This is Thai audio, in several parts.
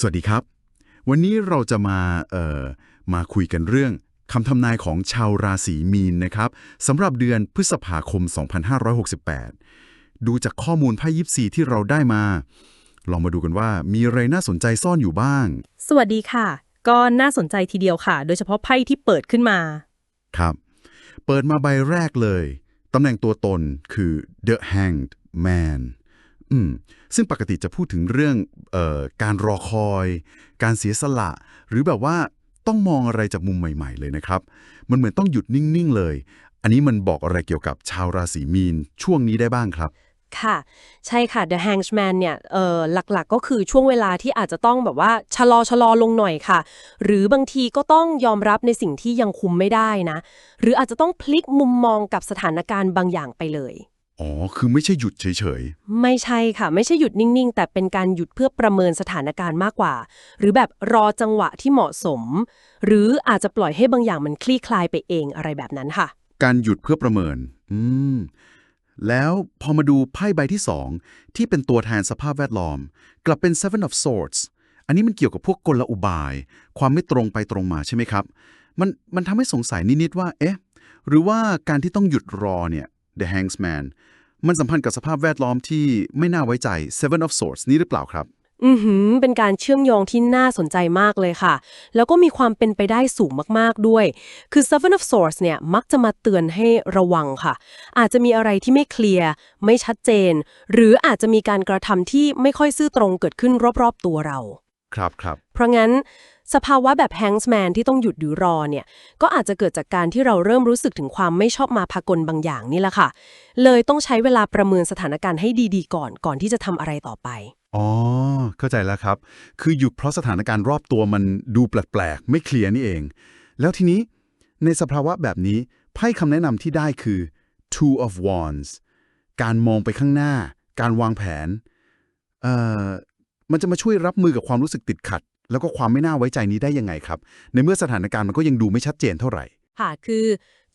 สวัสดีครับ วันนี้เราจะมาเอ่อมาคุยกันเรื่องคำทำนายของชาวราศีมีนนะครับสำหรับเดือนพฤษภาคม 2568 ดูจากข้อมูลไพ่ยิปซีที่เราได้มา ลองมาดูกันว่ามีอะไรน่าสนใจซ่อนอยู่บ้าง สวัสดีค่ะ ก็น่าสนใจทีเดียวค่ะ โดยเฉพาะไพ่ที่เปิดขึ้นมา ครับ เปิดมาใบแรกเลยตำแหน่งตัวตนคือ the hanged man อืม ซึ่งปกติจะพูดถึงเรื่องออการรอคอย การเสียสละ หรือแบบว่าต้องมองอะไรจากมุมใหม่ๆ เลยนะครับ มันเหมือนต้องหยุดนิ่ง ๆ เลย อันนี้มันบอกอะไรเกี่ยวกับชาวราศีมีนช่วงนี้ได้บ้างครับค่ะ ใช่ค่ะ The Hangman เนี่ยเอ่อหลักๆ ก็คือช่วงเวลาที่อาจจะต้องแบบว่าชะลอชะลอลงหน่อยค่ะ หรือบางทีก็ต้องยอมรับในสิ่งที่ยังคุมไม่ได้นะ หรืออาจจะต้องพลิกมุมมองกับสถานการณ์บางอย่างไปเลย อ๋อ คือไม่ใช่หยุดเฉยไม่ใช่ค่ะ ไม่ใช่หยุดนิ่ง ๆ แต่เป็นการหยุดเพื่อประเมินสถานการณ์มากกว่า หรือแบบรอจังหวะที่เหมาะสม หรืออาจจะปล่อยให้บางอย่างมันคลี่คลายไปเองอะไรแบบนั้นค่ะ ๆ การหยุดเพื่อประเมิน อืม แล้วพอมาดูไพ่ใบที่สองที่เป็นตัวแทนสภาพแวดล้อม กลับเป็น Seven of Swords อันนี้มันเกี่ยวกับพวกกลอุบาย ความไม่ตรงไปตรงมาใช่ไหมครับ มันมันทำให้สงสัยนิด ๆ ว่า เอ๊ะ หรือว่าการที่ต้องหยุดรอเนี่ย The Hangsman มันสัมพันธ์กับสภาพแวดล้อมที่ไม่น่าไว้ใจ Seven of Swords นี่หรือเปล่าครับ อือหือ เป็นการเชื่อมโยงที่น่าสนใจมากเลยค่ะ แล้วก็มีความเป็นไปได้สูงมากๆด้วย คือ Seven of Swords เนี่ย มักจะมาเตือนให้ระวังค่ะ อาจจะมีอะไรที่ไม่เคลียร์ ไม่ชัดเจน หรืออาจจะมีการกระทำที่ไม่ค่อยซื่อตรงเกิดขึ้นรอบๆตัวเรา ครับครับ เพราะงั้น สภาวะแบบ Hangsman ที่ต้องหยุดหรือรอเนี่ย ก็อาจจะเกิดจากการที่เราเริ่มรู้สึกถึงความไม่ชอบมาพากลบางอย่างนี่แหละค่ะ เลยต้องใช้เวลาประเมินสถานการณ์ให้ดีๆ ก่อนก่อนที่จะทำอะไรต่อไปอ๋อ เข้าใจแล้วครับ คือหยุดเพราะสถานการณ์รอบตัวมันดูแปลกๆ ไม่เคลียร์นี่เอง แล้วทีนี้ในสภาวะแบบนี้ไพ่คำแนะนำที่ได้คือ two of wands การมองไปข้างหน้า การวางแผน เอ่อ มันจะมาช่วยรับมือกับความรู้สึกติดขัด แล้วก็ความไม่น่าไว้ใจนี้ได้ยังไงครับ ในเมื่อสถานการณ์มันก็ยังดูไม่ชัดเจนเท่าไหร่ ค่ะ คือ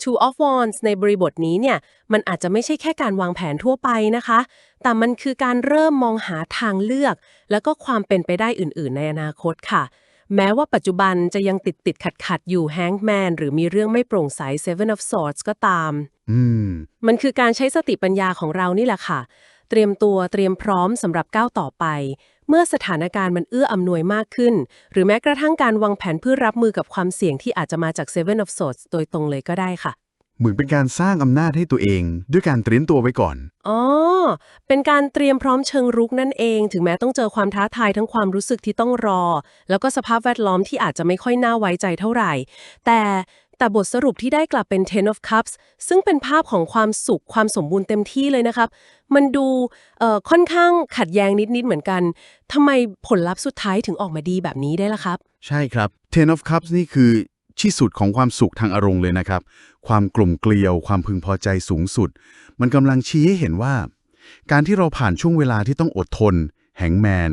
two of wands ในบริบทนี้เนี่ย มันอาจจะไม่ใช่แค่การวางแผนทั่วไปนะคะ แต่มันคือการเริ่มมองหาทางเลือก แล้วก็ความเป็นไปได้อื่น ๆ ในอนาคตค่ะ แม้ว่าปัจจุบันจะยังติดติดขัดขัดๆอยู่ hangman หรือมีเรื่องไม่โปร่งใส seven of swords ก็ตาม อืม มันคือการใช้สติปัญญาของเรานี่แหละค่ะ เตรียมตัวเตรียมพร้อมสำหรับก้าวต่อไป เมื่อสถานการณ์มันเอื้ออำนวยมากขึ้น หรือแม้กระทั่งการวางแผนเพื่อรับมือกับความเสี่ยงที่อาจจะมาจาก Seven of Swords โดยตรงเลยก็ได้ค่ะ เหมือนเป็นการสร้างอำนาจให้ตัวเอง ด้วยการเตรียมตัวไว้ก่อน อ๋อ เป็นการเตรียมพร้อมเชิงรุกนั่นเอง ถึงแม้ต้องเจอความท้าทายทั้งความรู้สึกที่ต้องรอ แล้วก็สภาพแวดล้อมที่อาจจะไม่ค่อยน่าไว้ใจเท่าไหร่ แต่ แต่บทสรุปที่ได้กลับเป็น Ten of Cups ซึ่งเป็นภาพของความสุขความสมบูรณ์เต็มที่เลยนะครับ มันดูค่อนข้างขัดแย้งนิด ๆ เหมือนกันทำไมผลลัพธ์สุดท้ายถึงออกมาดีแบบนี้ได้ล่ะครับ ใช่ครับ Ten of Cups นี่คือที่สุดของความสุขทางอารมณ์เลยนะครับ ความกลุ่มเกลียว ความพึงพอใจสูงสุด มันกำลังชี้ให้เห็นว่า การที่เราผ่านช่วงเวลาที่ต้องอดทน แหงแมน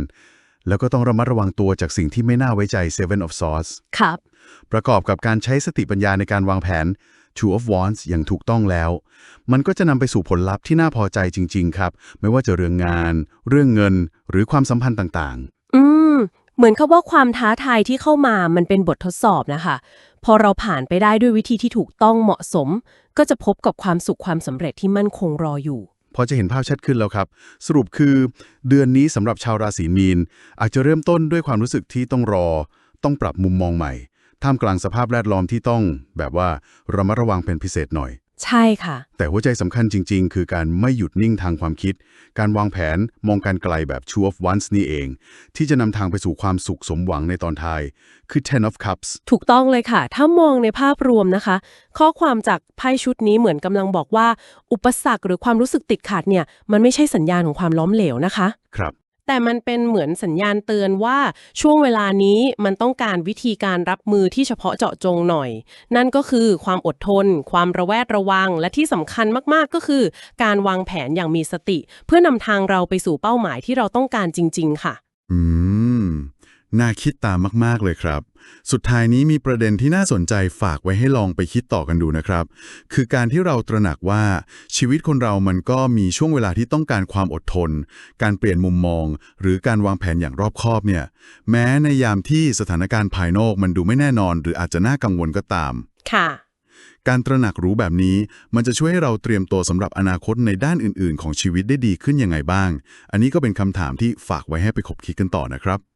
แล้วก็ต้องระมัดระวังตัวจากสิ่งที่ไม่น่าไว้ใจ Seven of Swords ครับ ประกอบกับการใช้สติปัญญาในการวางแผน Two of Wands อย่างถูกต้องแล้ว มันก็จะนำไปสู่ผลลัพธ์ที่น่าพอใจจริง ๆ ครับ ไม่ว่าจะเรื่องงาน เรื่องเงิน หรือความสัมพันธ์ต่างอืม เหมือนกับว่าความท้าทายที่เข้ามามันเป็นบททดสอบนะคะ พอเราผ่านไปได้ด้วยวิธีที่ถูกต้องเหมาะสม ก็จะพบกับความสุขความสำเร็จที่มั่นคงรออยู่ๆ พอจะเห็นภาพชัดขึ้นแล้วครับ สรุปคือเดือนนี้สำหรับชาวราศีมีน อาจจะเริ่มต้นด้วยความรู้สึกที่ต้องรอ ต้องปรับมุมมองใหม่ ท่ามกลางสภาพแวดล้อมที่ต้อง แบบว่าระมัดระวังเป็นพิเศษหน่อย ใช่ค่ะ แต่หัวใจสำคัญจริง ๆ คือการไม่หยุดนิ่งทางความคิด การวางแผนมองการไกลแบบ Two of Wands นี่เอง ที่จะนำทางไปสู่ความสุขสมหวังในตอนท้าย คือ Ten of Cups ถูกต้องเลยค่ะ ถ้ามองในภาพรวมนะคะ ข้อความจากไพ่ชุดนี้เหมือนกำลังบอกว่า อุปสรรคหรือความรู้สึกติดขัดเนี่ย มันไม่ใช่สัญญาณของความล้มเหลวนะคะ ครับ แต่มันเป็นเหมือนสัญญาณเตือนว่าช่วงเวลานี้มันต้องการวิธีการรับมือที่เฉพาะเจาะจงหน่อย นั่นก็คือความอดทน ความระแวดระวัง และที่สำคัญมากๆก็คือ การวางแผนอย่างมีสติ เพื่อนำทางเราไปสู่เป้าหมายที่เราต้องการจริง ๆ ค่ะ อืม น่าคิดตามมาก ๆ เลยครับ สุดท้ายนี้มีประเด็นที่น่าสนใจฝากไว้ให้ลองไปคิดต่อกันดูนะครับ คือการที่เราตระหนักว่าชีวิตคนเรามันก็มีช่วงเวลาที่ต้องการความอดทน การเปลี่ยนมุมมอง หรือการวางแผนอย่างรอบคอบเนี่ย แม้ในยามที่สถานการณ์ภายนอกมันดูไม่แน่นอน หรืออาจจะน่ากังวลก็ตาม ค่ะ การตระหนักรู้แบบนี้ มันจะช่วยให้เราเตรียมตัวสำหรับอนาคตในด้านอื่น ๆ ของชีวิตได้ดีขึ้นยังไงบ้าง อันนี้ก็เป็นคำถามที่ฝากไว้ให้ไปคบคิดกันต่อนะครับ